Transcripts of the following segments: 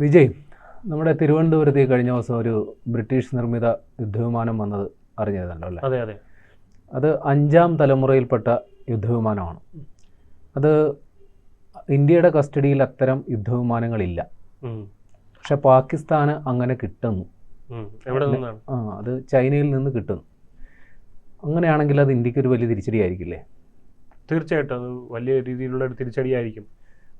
വിജയ് നമ്മുടെ തിരുവനന്തപുരത്ത് കഴിഞ്ഞ ദിവസം ഒരു ബ്രിട്ടീഷ് നിർമ്മിത യുദ്ധവിമാനം വന്നത് അറിഞ്ഞതല്ലോ അല്ലേ? അതെ അതെ. അത് അഞ്ചാം തലമുറയിൽപ്പെട്ട യുദ്ധവിമാനമാണ്. അത് ഇന്ത്യയുടെ കസ്റ്റഡിയിൽ അത്തരം യുദ്ധവിമാനങ്ങളില്ല. പക്ഷെ പാകിസ്ഥാന് അങ്ങനെ കിട്ടുന്നു. ആ അത് ചൈനയിൽ നിന്ന് കിട്ടുന്നു. അങ്ങനെയാണെങ്കിൽ അത് ഇന്ത്യയ്ക്ക് ഒരു വലിയ തിരിച്ചടിയായിരിക്കില്ലേ? തീർച്ചയായിട്ടും അത് വലിയ രീതിയിലുള്ള ഒരു തിരിച്ചടിയായിരിക്കും.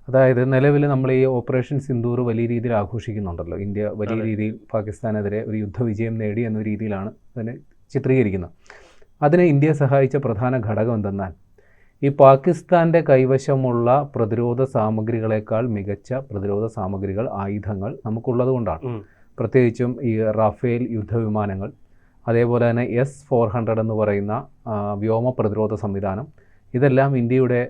അതായത് നിലവിൽ നമ്മൾ ഈ ഓപ്പറേഷൻ സിന്ദൂർ വലിയ രീതിയിൽ ആഘോഷിക്കുന്നുണ്ടല്ലോ. ഇന്ത്യ വലിയ രീതിയിൽ പാകിസ്ഥാനെതിരെ ഒരു യുദ്ധവിജയം നേടി എന്ന രീതിയിലാണ് അതിനെ ചിത്രീകരിക്കുന്നത്. അതിനെ ഇന്ത്യ സഹായിച്ച പ്രധാന ഘടകം എന്തെന്നാൽ ഈ പാകിസ്ഥാന്റെ കൈവശമുള്ള പ്രതിരോധ സാമഗ്രികളെക്കാൾ മികച്ച പ്രതിരോധ സാമഗ്രികൾ ആയുധങ്ങൾ നമുക്കുള്ളത് കൊണ്ടാണ്. പ്രത്യേകിച്ചും ഈ റാഫേൽ യുദ്ധവിമാനങ്ങൾ അതേപോലെ തന്നെ എസ് ഫോർ ഹൺഡ്രഡ് എന്ന് പറയുന്ന വ്യോമ പ്രതിരോധ സംവിധാനം ഇതെല്ലാം ഇന്ത്യയുടെ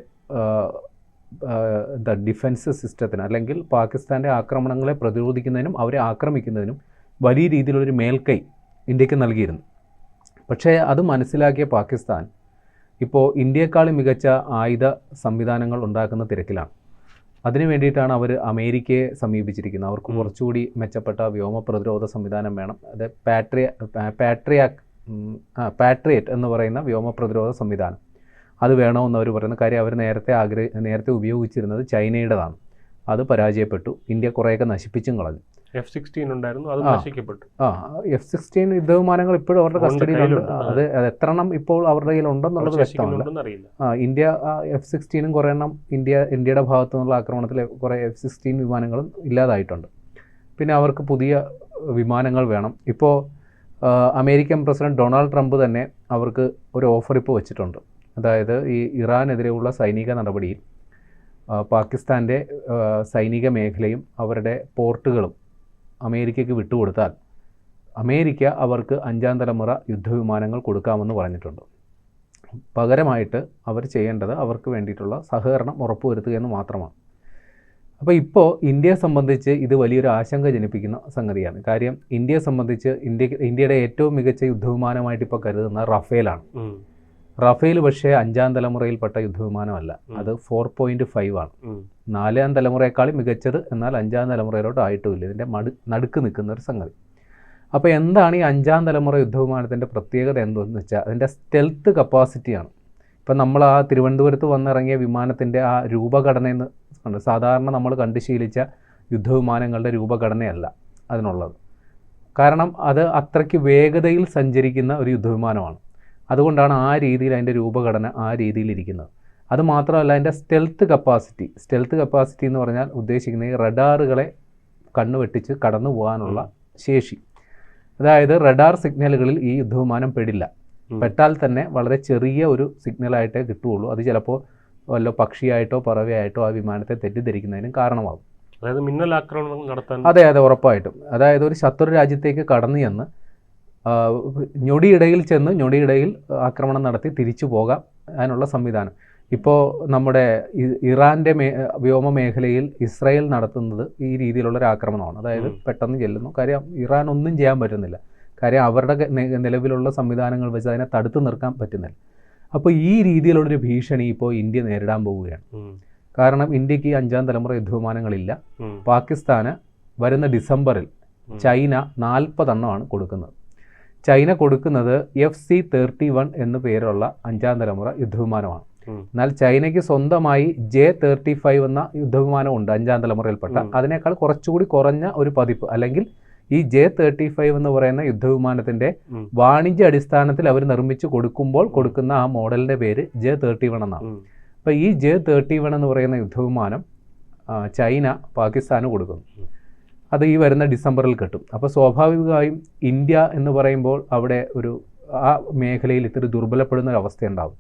എന്താ ഡിഫൻസ് സിസ്റ്റത്തിന് അല്ലെങ്കിൽ പാകിസ്ഥാന്റെ ആക്രമണങ്ങളെ പ്രതിരോധിക്കുന്നതിനും അവരെ ആക്രമിക്കുന്നതിനും വലിയ രീതിയിലുള്ളൊരു മേൽക്കൈ ഇന്ത്യയ്ക്ക് നൽകിയിരുന്നു. പക്ഷേ അത് മനസ്സിലാക്കിയ പാകിസ്ഥാൻ ഇപ്പോൾ ഇന്ത്യയെക്കാളും മികച്ച ആയുധ സംവിധാനങ്ങൾ ഉണ്ടാക്കുന്ന തിരക്കിലാണ്. അതിനു വേണ്ടിയിട്ടാണ് അവർ അമേരിക്കയെ സമീപിച്ചിരിക്കുന്നത്. അവർക്ക് കുറച്ചുകൂടി മെച്ചപ്പെട്ട വ്യോമ പ്രതിരോധ സംവിധാനം വേണം. അത് പാട്രിയ പാട്രിയാക് പാട്രിയറ്റ് എന്ന് പറയുന്ന വ്യോമ പ്രതിരോധ സംവിധാനം. അത് വേണമെന്ന് അവർ പറയുന്ന കാര്യം അവർ നേരത്തെ ആഗ്രഹ നേരത്തെ ഉപയോഗിച്ചിരുന്നത് ചൈനയുടേതാണ്. അത് പരാജയപ്പെട്ടു. ഇന്ത്യ കുറേയൊക്കെ നശിപ്പിച്ചും കളഞ്ഞു. എഫ് സിക്സ്റ്റീൻ ഉണ്ടായിരുന്നു. അത് ആ. നശിക്കപ്പെട്ടു. ആ എഫ് സിക്സ്റ്റീൻ യുദ്ധവിമാനങ്ങൾ ഇപ്പോഴും അവരുടെ കസ്റ്റഡിയിലുണ്ട്. അത് എത്ര എണ്ണം ഇപ്പോൾ അവരുടെ കയ്യിലുണ്ടെന്നുള്ളത് വ്യക്തമല്ല. ശേഷിക്കുന്നുണ്ടെന്ന് ആ ഇന്ത്യ എഫ് സിക്സ്റ്റീനും കുറേ എണ്ണം ഇന്ത്യ ഇന്ത്യയുടെ ഭാഗത്തു നിന്നുള്ള ആക്രമണത്തിൽ കുറേ എഫ് സിക്സ്റ്റീൻ വിമാനങ്ങളും ഇല്ലാതായിട്ടുണ്ട്. പിന്നെ അവർക്ക് പുതിയ വിമാനങ്ങൾ വേണം. ഇപ്പോൾ അമേരിക്കൻ പ്രസിഡന്റ് ഡൊണാൾഡ് ട്രംപ് തന്നെ അവർക്ക് ഒരു ഓഫർ ഇപ്പോൾ വെച്ചിട്ടുണ്ട്. അതായത് ഈ ഇറാനെതിരെയുള്ള സൈനിക നടപടിയിൽ പാകിസ്ഥാന്റെ സൈനിക മേഖലയും അവരുടെ പോർട്ടുകളും അമേരിക്കയ്ക്ക് വിട്ടുകൊടുത്താൽ അമേരിക്ക അവർക്ക് അഞ്ചാം തലമുറ യുദ്ധവിമാനങ്ങൾ കൊടുക്കാമെന്ന് പറഞ്ഞിട്ടുണ്ട്. പകരമായിട്ട് അവർ ചെയ്യേണ്ടത് അവർക്ക് വേണ്ടിയിട്ടുള്ള സഹകരണം ഉറപ്പുവരുത്തുക എന്ന് മാത്രമാണ്. അപ്പോൾ ഇപ്പോൾ ഇന്ത്യയെ സംബന്ധിച്ച് ഇത് വലിയൊരു ആശങ്ക ജനിപ്പിക്കുന്ന സംഗതിയാണ്. കാര്യം ഇന്ത്യയെ സംബന്ധിച്ച് ഇന്ത്യ ഇന്ത്യയുടെ ഏറ്റവും മികച്ച യുദ്ധവിമാനമായിട്ട് ഇപ്പോൾ കരുതുന്ന റഫേലാണ്. റഫേൽ പക്ഷേ അഞ്ചാം തലമുറയിൽപ്പെട്ട യുദ്ധവിമാനമല്ല. അത് ഫോർ പോയിന്റ് ഫൈവ് ആണ്. നാലാം തലമുറയെക്കാളും മികച്ചത് എന്നാൽ അഞ്ചാം തലമുറയിലോട്ട് ആയിട്ടുമില്ല. ഇതിന്റെ മടു നടുക്ക് നിൽക്കുന്ന ഒരു സംഗതി. അപ്പോൾ എന്താണ് ഈ അഞ്ചാം തലമുറ യുദ്ധവിമാനത്തിന്റെ പ്രത്യേകത എന്തെന്ന് വെച്ചാൽ അതിന്റെ സ്റ്റെൽത്ത് കപ്പാസിറ്റിയാണ് ഇപ്പം നമ്മൾ ആ തിരുവനന്തപുരത്ത് വന്നിറങ്ങിയ വിമാനത്തിന്റെ ആ രൂപഘടനയെന്ന് കണ്ട് സാധാരണ നമ്മൾ കണ്ടു ശീലിച്ച യുദ്ധവിമാനങ്ങളുടെ രൂപഘടനയല്ല അതിനുള്ളത്. കാരണം അത് അത്രയ്ക്ക് വേഗതയിൽ സഞ്ചരിക്കുന്ന ഒരു യുദ്ധവിമാനമാണ്. അതുകൊണ്ടാണ് ആ രീതിയിൽ അതിന്റെ രൂപഘടന ആ രീതിയിലിരിക്കുന്നത് അത് മാത്രമല്ല അതിന്റെ സ്റ്റെൽത്ത് കപ്പാസിറ്റി സ്റ്റെൽത്ത് കപ്പാസിറ്റി എന്ന് പറഞ്ഞാൽ ഉദ്ദേശിക്കുന്നത് ഈ റഡാറുകളെ കണ്ണു വെട്ടിച്ച് കടന്നു പോകാനുള്ള ശേഷി. അതായത് റഡാർ സിഗ്നലുകളിൽ ഈ യുദ്ധവിമാനം പെടില്ല. പെട്ടാൽ തന്നെ വളരെ ചെറിയ ഒരു സിഗ്നലായിട്ടേ കിട്ടുകയുള്ളൂ. അത് ചിലപ്പോൾ വല്ല പക്ഷിയായിട്ടോ പറവയായിട്ടോ ആ വിമാനത്തെ തെറ്റിദ്ധരിക്കുന്നതിനും കാരണമാകും. അതായത് മിന്നൽ ആക്രമണം നടത്താൻ അതെ അതെ ഉറപ്പായിട്ടും. അതായത് ഒരു ശത്രു രാജ്യത്തേക്ക് കടന്നു ചെന്ന് ഞൊടിയിടയിൽ ചെന്ന് ഞൊടിയിടയിൽ ആക്രമണം നടത്തി തിരിച്ചു പോകാം അതിനുള്ള സംവിധാനം. ഇപ്പോൾ നമ്മുടെ ഇറാന്റെ മേ വ്യോമ മേഖലയിൽ ഇസ്രായേൽ നടത്തുന്നത് ഈ രീതിയിലുള്ള ഒരു ആക്രമണമാണ്. അതായത് പെട്ടെന്ന് ചെല്ലുന്നു. കാര്യം ഇറാൻ ഒന്നും ചെയ്യാൻ പറ്റുന്നില്ല. കാര്യം അവരുടെ നിലവിലുള്ള സംവിധാനങ്ങൾ വെച്ച് അതിനെ തടുത്തു നിർക്കാൻ പറ്റുന്നില്ല. അപ്പോൾ ഈ രീതിയിലുള്ളൊരു ഭീഷണി ഇപ്പോൾ ഇന്ത്യ നേരിടാൻ പോവുകയാണ്. കാരണം ഇന്ത്യയ്ക്ക് ഈ അഞ്ചാം തലമുറ യുദ്ധവിമാനങ്ങളില്ല. പാകിസ്ഥാന് വരുന്ന ഡിസംബറിൽ. ചൈന നാൽപ്പതെണ്ണമാണ് കൊടുക്കുന്നത്. ചൈന കൊടുക്കുന്നത് എഫ് സി തേർട്ടി വൺ എന്നു പേരുള്ള അഞ്ചാം തലമുറ യുദ്ധവിമാനമാണ്. എന്നാൽ ചൈനയ്ക്ക് സ്വന്തമായി ജെ തേർട്ടി ഫൈവ് എന്ന യുദ്ധവിമാനം ഉണ്ട് അഞ്ചാം തലമുറയിൽപ്പെട്ട. അതിനേക്കാൾ കുറച്ചുകൂടി കുറഞ്ഞ ഒരു പതിപ്പ്. അല്ലെങ്കിൽ ഈ ജെ തേർട്ടി ഫൈവ് എന്ന് പറയുന്ന യുദ്ധവിമാനത്തിന്റെ വാണിജ്യ അടിസ്ഥാനത്തിൽ അവർ നിർമ്മിച്ചു കൊടുക്കുമ്പോൾ കൊടുക്കുന്ന ആ മോഡലിന്റെ പേര് ജെ തേർട്ടി വൺ എന്നാണ്. അപ്പൊ അപ്പോൾ ഈ ജെ തേർട്ടി വൺ എന്ന് പറയുന്ന യുദ്ധവിമാനം ചൈന പാകിസ്ഥാന് കൊടുക്കുന്നു. അത് ഈ വരുന്ന ഡിസംബറിൽ കിട്ടും. അപ്പോൾ സ്വാഭാവികമായും ഇന്ത്യ എന്ന് പറയുമ്പോൾ അവിടെ ഒരു ആ മേഖലയിൽ ഇത്തിരി ദുർബലപ്പെടുന്ന ഒരു അവസ്ഥയുണ്ടാവും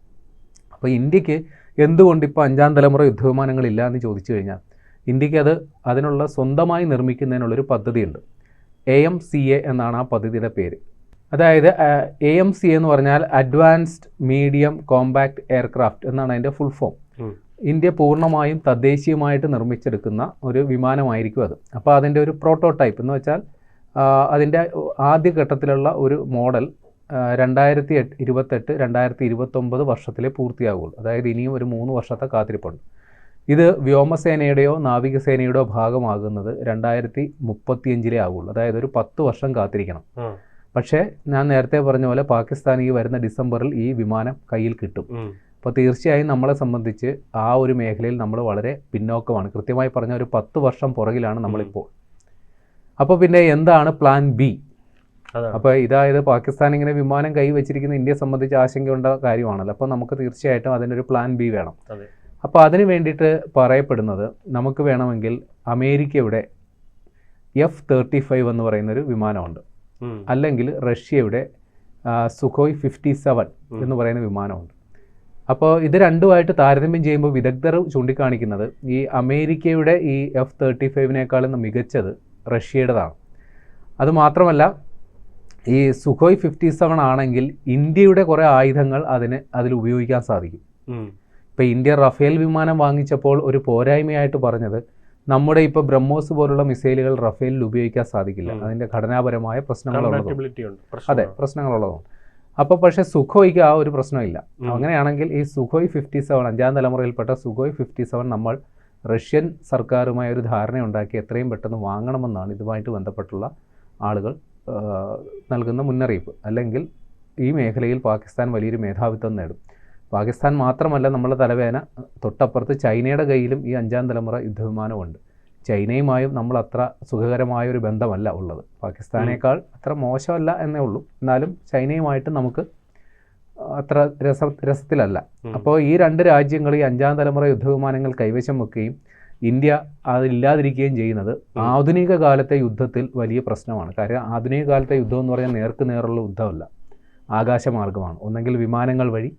അപ്പോൾ ഇന്ത്യയ്ക്ക് എന്തുകൊണ്ട് ഇപ്പോൾ അഞ്ചാം തലമുറ യുദ്ധവിമാനങ്ങളില്ല എന്ന് ചോദിച്ചു കഴിഞ്ഞാൽ ഇന്ത്യയ്ക്ക് അത് അതിനുള്ള സ്വന്തമായി നിർമ്മിക്കുന്നതിനുള്ളൊരു പദ്ധതിയുണ്ട്. എ എം സി എ എന്നാണ് ആ പദ്ധതിയുടെ പേര്. അതായത് എ എം സി എന്ന് പറഞ്ഞാൽ അഡ്വാൻസ്ഡ് മീഡിയം കോമ്പാക്ട് എയർക്രാഫ്റ്റ് എന്നാണ് അതിന്റെ ഫുൾ ഫോം. ഇന്ത്യ പൂർണമായും തദ്ദേശീയമായിട്ട് നിർമ്മിച്ചെടുക്കുന്ന ഒരു വിമാനമായിരിക്കും അത്. അപ്പോൾ അതിന്റെ ഒരു പ്രോട്ടോടൈപ്പ് എന്ന് വെച്ചാൽ അതിന്റെ ആദ്യഘട്ടത്തിലുള്ള ഒരു മോഡൽ രണ്ടായിരത്തി എട്ട് ഇരുപത്തെട്ട് രണ്ടായിരത്തി ഇരുപത്തൊമ്പത് വർഷത്തിലെ പൂർത്തിയാകുള്ളൂ അതായത് ഇനിയും ഒരു മൂന്ന് വർഷത്തെ കാത്തിരിപ്പുണ്ട്. ഇത് വ്യോമസേനയുടെയോ നാവികസേനയുടെയോ ഭാഗമാകുന്നത് രണ്ടായിരത്തി മുപ്പത്തിയഞ്ചിലേ ആകുള്ളൂ അതായത് ഒരു പത്ത് വർഷം കാത്തിരിക്കണം. പക്ഷേ ഞാൻ നേരത്തെ പറഞ്ഞ പോലെ പാകിസ്ഥാൻ ഈ വരുന്ന ഡിസംബറിൽ ഈ വിമാനം കയ്യിൽ കിട്ടും. അപ്പോൾ തീർച്ചയായും നമ്മളെ സംബന്ധിച്ച് ആ ഒരു മേഖലയിൽ നമ്മൾ വളരെ പിന്നോക്കമാണ്. കൃത്യമായി പറഞ്ഞ ഒരു പത്ത് വർഷം പുറകിലാണ് നമ്മളിപ്പോൾ. അപ്പോൾ പിന്നെ എന്താണ് പ്ലാൻ ബി അപ്പോൾ ഇതായത് പാകിസ്ഥാൻ ഇങ്ങനെ വിമാനം കൈ വെച്ചിരിക്കുന്ന ഇന്ത്യയെ സംബന്ധിച്ച് ആശങ്കയുണ്ട കാര്യമാണല്ലോ. അപ്പോൾ നമുക്ക് തീർച്ചയായിട്ടും അതിനൊരു പ്ലാൻ ബി വേണം. അപ്പോൾ അതിന് വേണ്ടിയിട്ട് പറയപ്പെടുന്നത് നമുക്ക് വേണമെങ്കിൽ അമേരിക്കയുടെ എഫ് തേർട്ടി ഫൈവ് എന്ന് പറയുന്നൊരു വിമാനമുണ്ട്. അല്ലെങ്കിൽ റഷ്യയുടെ സുഖോയ് ഫിഫ്റ്റി സെവൻ എന്ന് പറയുന്ന വിമാനമുണ്ട്. അപ്പോൾ ഇത് രണ്ടുമായിട്ട് താരതമ്യം ചെയ്യുമ്പോൾ വിദഗ്ധർ ചൂണ്ടിക്കാണിക്കുന്നത് ഈ അമേരിക്കയുടെ ഈ എഫ് തേർട്ടി ഫൈവിനേക്കാളും മികച്ചത് റഷ്യയുടേതാണ് അതുമാത്രമല്ല ഈ സുഖോയ് ഫിഫ്റ്റി സെവൻ ആണെങ്കിൽ ഇന്ത്യയുടെ കുറേ ആയുധങ്ങൾ അതിന് അതിൽ ഉപയോഗിക്കാൻ സാധിക്കും. ഇപ്പോൾ ഇന്ത്യ റഫേൽ വിമാനം വാങ്ങിച്ചപ്പോൾ ഒരു പോരായ്മയായിട്ട് പറഞ്ഞത് നമ്മുടെ ഇപ്പോൾ ബ്രഹ്മോസ് പോലുള്ള മിസൈലുകൾ റഫേലിൽ ഉപയോഗിക്കാൻ സാധിക്കില്ല. അതിന്റെ ഘടനാപരമായ പ്രശ്നങ്ങളുള്ളത് ഉണ്ട് അതെ. പ്രശ്നങ്ങളുള്ളതാണ് അപ്പോൾ പക്ഷേ സുഖോയ്ക്ക് ആ ഒരു പ്രശ്നമില്ല. അങ്ങനെയാണെങ്കിൽ ഈ സുഖോയ് ഫിഫ്റ്റി സെവൻ അഞ്ചാം തലമുറയിൽപ്പെട്ട സുഖോയ് ഫിഫ്റ്റി സെവൻ നമ്മൾ റഷ്യൻ സർക്കാരുമായി ഒരു ധാരണയുണ്ടാക്കി എത്രയും പെട്ടെന്ന് വാങ്ങണമെന്നാണ് ഇതുമായിട്ട് ബന്ധപ്പെട്ടുള്ള ആളുകൾ നൽകുന്ന മുന്നറിയിപ്പ്. അല്ലെങ്കിൽ ഈ മേഖലയിൽ പാകിസ്ഥാൻ വലിയൊരു മേധാവിത്വം നേടും. പാകിസ്ഥാൻ മാത്രമല്ല നമ്മളെ തലവേന തൊട്ടപ്പുറത്ത് ചൈനയുടെ കയ്യിലും ഈ അഞ്ചാം തലമുറ യുദ്ധവിമാനമുണ്ട്. ചൈനയുമായും നമ്മൾ അത്ര സുഖകരമായ ഒരു ബന്ധമല്ല ഉള്ളത്. പാകിസ്ഥാനേക്കാൾ അത്ര മോശമല്ല എന്നേ ഉള്ളൂ. എന്നാലും ചൈനയുമായിട്ട് നമുക്ക് അത്ര രസ രസത്തിലല്ല. അപ്പോൾ ഈ രണ്ട് രാജ്യങ്ങൾ ഈ അഞ്ചാം തലമുറ യുദ്ധവിമാനങ്ങൾ കൈവശം വെക്കുകയും ഇന്ത്യ അതില്ലാതിരിക്കുകയും ചെയ്യുന്നത് ആധുനിക കാലത്തെ യുദ്ധത്തിൽ വലിയ പ്രശ്നമാണ്. കാര്യം ആധുനിക കാലത്തെ യുദ്ധം എന്ന് പറഞ്ഞാൽ നേർക്ക് നേരുള്ള യുദ്ധമല്ല. ആകാശമാർഗമാണ് ഒന്നെങ്കിൽ വിമാനങ്ങൾ വഴി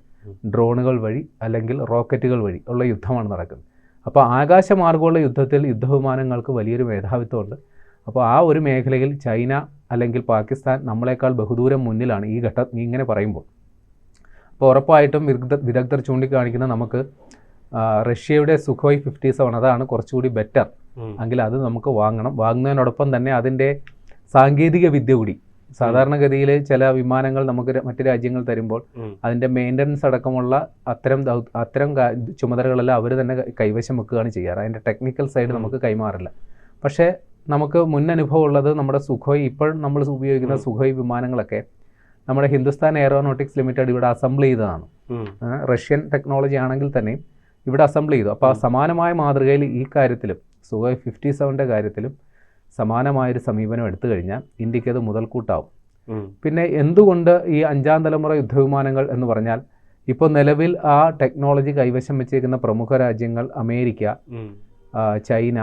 ഡ്രോണുകൾ വഴി അല്ലെങ്കിൽ റോക്കറ്റുകൾ വഴി ഉള്ള യുദ്ധമാണ് നടക്കുന്നത്. അപ്പോൾ ആകാശമാർഗമുള്ള യുദ്ധത്തിൽ യുദ്ധവിമാനങ്ങൾക്ക് വലിയൊരു മേധാവിത്വമുണ്ട്. അപ്പോൾ ആ ഒരു മേഖലയിൽ ചൈന അല്ലെങ്കിൽ പാകിസ്ഥാൻ നമ്മളെക്കാൾ ബഹുദൂരം മുന്നിലാണ് ഈ ഘട്ടം ഇങ്ങനെ പറയുമ്പോൾ. അപ്പോൾ ഉറപ്പായിട്ടും വിദഗ്ധ വിദഗ്ധർ ചൂണ്ടിക്കാണിക്കുന്ന നമുക്ക് റഷ്യയുടെ സുഖോയ് ഫിഫ്റ്റി സെവൻ അതാണ് കുറച്ചുകൂടി ബെറ്റർ. എങ്കിൽ അത് നമുക്ക് വാങ്ങണം. വാങ്ങുന്നതിനോടൊപ്പം തന്നെ അതിന്റെ സാങ്കേതിക വിദ്യ കൂടി സാധാരണഗതിയിൽ ചില വിമാനങ്ങൾ നമുക്ക് മറ്റു രാജ്യങ്ങൾ തരുമ്പോൾ അതിന്റെ മെയിന്റനൻസ് അടക്കമുള്ള അത്തരം അത്തരം ചുമതലകളെല്ലാം അവർ തന്നെ കൈവശം വെക്കുകയാണ് ചെയ്യാറ്. അതിന്റെ ടെക്നിക്കൽ സൈഡ് നമുക്ക് കൈമാറില്ല. പക്ഷേ നമുക്ക് മുൻ അനുഭവം ഉള്ളത് നമ്മുടെ സുഖോയ് ഇപ്പോൾ നമ്മൾ ഉപയോഗിക്കുന്ന സുഖോയ് വിമാനങ്ങളൊക്കെ നമ്മുടെ ഹിന്ദുസ്ഥാൻ എയറോനോട്ടിക്സ് ലിമിറ്റഡ് ഇവിടെ അസംബിൾ ചെയ്തതാണ്. റഷ്യൻ ടെക്നോളജി ആണെങ്കിൽ തന്നെയും ഇവിടെ അസംബിൾ ചെയ്തു. അപ്പോൾ ആ സമാനമായ മാതൃകയിൽ ഈ കാര്യത്തിലും സുഖോയ് ഫിഫ്റ്റി സെവന്റെ കാര്യത്തിലും സമാനമായൊരു സമീപനം എടുത്തു കഴിഞ്ഞാൽ ഇന്ത്യയ്ക്ക് അത് മുതൽക്കൂട്ടാവും. പിന്നെ എന്തുകൊണ്ട് ഈ അഞ്ചാം തലമുറ യുദ്ധവിമാനങ്ങൾ എന്ന് പറഞ്ഞാൽ ഇപ്പോൾ നിലവിൽ ആ ടെക്നോളജി കൈവശം വെച്ചിരിക്കുന്ന പ്രമുഖ രാജ്യങ്ങൾ America China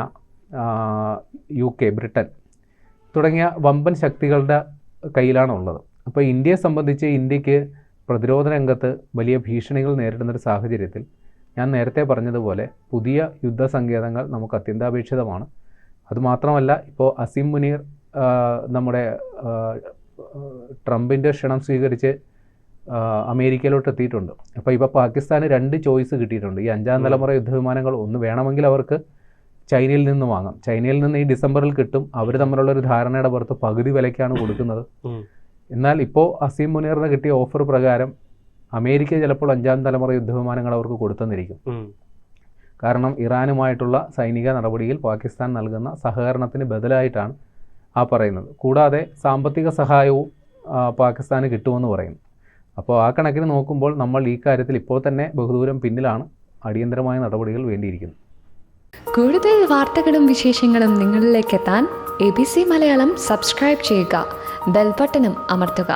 U K Britain തുടങ്ങിയ വമ്പൻ ശക്തികളുടെ കയ്യിലാണ് ഉള്ളത് അപ്പോൾ ഇന്ത്യയെ സംബന്ധിച്ച് ഇന്ത്യയ്ക്ക് പ്രതിരോധ രംഗത്ത് വലിയ ഭീഷണികൾ നേരിടുന്ന ഒരു സാഹചര്യത്തിൽ ഞാൻ നേരത്തെ പറഞ്ഞതുപോലെ പുതിയ യുദ്ധ യുദ്ധസങ്കേതങ്ങൾ നമുക്ക് അത്യന്താപേക്ഷിതമാണ്. അതുമാത്രമല്ല ഇപ്പോൾ അസീം മുനീർ നമ്മുടെ ട്രംപിന്റെ ക്ഷണം സ്വീകരിച്ച് അമേരിക്കയിലോട്ട് എത്തിയിട്ടുണ്ട്. അപ്പോൾ ഇപ്പോൾ പാകിസ്ഥാന് രണ്ട് ചോയ്സ് കിട്ടിയിട്ടുണ്ട്. ഈ അഞ്ചാം. തലമുറ യുദ്ധവിമാനങ്ങൾ ഒന്ന് വേണമെങ്കിൽ അവർക്ക് ചൈനയിൽ നിന്ന് വാങ്ങാം. ചൈനയിൽ നിന്ന് ഈ ഡിസംബറിൽ കിട്ടും. അവർ തമ്മിലുള്ള ഒരു ധാരണയുടെ പുറത്ത് പകുതി വിലയ്ക്കാണ് കൊടുക്കുന്നത്. എന്നാൽ ഇപ്പോൾ അസീം മുനീറിന് കിട്ടിയ ഓഫർ പ്രകാരം അമേരിക്ക ചിലപ്പോൾ അഞ്ചാം തലമുറ യുദ്ധവിമാനങ്ങൾ അവർക്ക് കൊടുത്തെന്നിരിക്കും. കാരണം ഇറാനുമായിട്ടുള്ള സൈനിക നടപടിയിൽ പാകിസ്ഥാൻ നൽകുന്ന സഹകരണത്തിന് ബദലായിട്ടാണ് ആ പറയുന്നത്. കൂടാതെ സാമ്പത്തിക സഹായവും പാകിസ്ഥാന് കിട്ടുമെന്ന് പറയുന്നു. അപ്പോൾ ആ കണക്കിന് നോക്കുമ്പോൾ നമ്മൾ ഈ കാര്യത്തിൽ ഇപ്പോൾ തന്നെ ബഹുദൂരം പിന്നിലാണ് അടിയന്തരമായ നടപടികൾ വേണ്ടിയിരിക്കുന്നത്. കൂടുതൽ വാർത്തകളും വിശേഷങ്ങളും നിങ്ങളിലേക്ക് എത്താൻ A B C Malayalam subscribe ചെയ്യുക ബെൽബട്ടനും അമർത്തുക.